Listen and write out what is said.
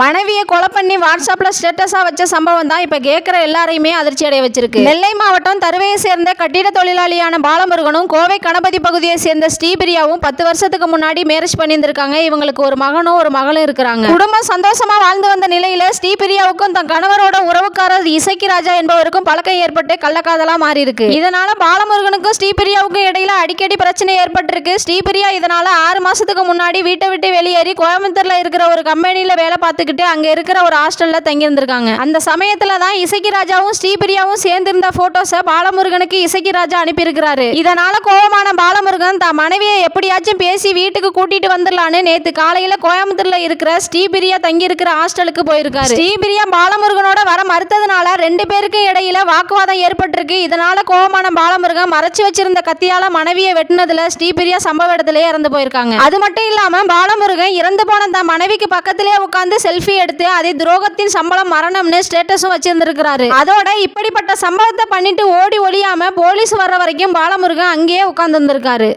மனைவியை கொலை பண்ணி வாட்ஸ்அப்பில் ஸ்டேட்டஸாக வச்ச சம்பவம் தான் இப்போ கேட்குற எல்லாரையுமே அதிர்ச்சி அடைய வச்சிருக்கு. நெல்லை மாவட்டம் தருவையை சேர்ந்த கட்டிட தொழிலாளியான பாலமுருகனும் கோவை கணபதி பகுதியை சேர்ந்த ஸ்ரீபிரியாவும் பத்து வருஷத்துக்கு முன்னாடி மேரேஜ் பண்ணியிருந்திருக்காங்க. இவங்களுக்கு ஒரு மகனும் ஒரு மகளும் இருக்கிறாங்க. குடும்பம் சந்தோஷமாக வாழ்ந்து வந்த நிலையில் ஸ்ரீபிரியாவுக்கும் தன் கணவரோட உறவுக்காரர் இசைக்கு ராஜா என்பவருக்கும் பழக்கம் ஏற்பட்டு கள்ளக்காதலாக மாறி இருக்கு இதனால பாலமுருகனுக்கும் ஸ்ரீபிரியாவுக்கும் இடையில அடிக்கடி பிரச்சனை ஏற்பட்டிருக்கு. ஸ்ரீபிரியா இதனால ஆறு மாசத்துக்கு முன்னாடி வீட்டை விட்டு வெளியேறி கோயம்புத்தூர்ல இருக்கிற ஒரு கம்பெனியில் வேலை பார்த்து பார்த்துக்கிட்டு அங்க இருக்கிற ஒரு ஹாஸ்டல்ல தங்கி இருந்திருக்காங்க அந்த சமயத்துல தான் இசைக்கு ராஜாவும் ஸ்ரீபிரியாவும் சேர்ந்திருந்த போட்டோஸை பாலமுருகனுக்கு இசைக்கு ராஜா அனுப்பியிருக்கிறாரு. இதனால கோபமான பாலமுருகன் தான் மனைவியை எப்படியாச்சும் பேசி வீட்டுக்கு கூட்டிட்டு வந்துடலான்னு நேத்து காலையில கோயம்புத்தூர்ல இருக்கிற ஸ்ரீபிரியா தங்கி இருக்கிற ஹாஸ்டலுக்கு போயிருக்காரு. ஸ்ரீபிரியா பாலமுருகனோட வர மறுத்ததுனால ரெண்டு பேருக்கும் இடையில வாக்குவாதம் ஏற்பட்டிருக்கு. இதனால கோபமான பாலமுருகன் மறைச்சு வச்சிருந்த கத்தியால மனைவியை வெட்டினதுல ஸ்ரீபிரியா சம்பவ இடத்துலயே இறந்து போயிருக்காங்க. அது மட்டும் இல்லாம பாலமுருகன் இறந்து போன தன் மனைவிக்கு பக்கத்திலே உட்கார்ந்து செல்ஃபி எடுத்து அதை துரோகத்தின் சம்பளம் மரணம்னு ஸ்டேட்டஸும் வச்சிருந்திருக்கிறாரு. அதோட இப்படிப்பட்ட சம்பளத்தை பண்ணிட்டு ஓடி ஒழியாம போலீஸ் வர்ற வரைக்கும் பாலமுருகன் அங்கேயே உட்கார்ந்து இருந்திருக்காரு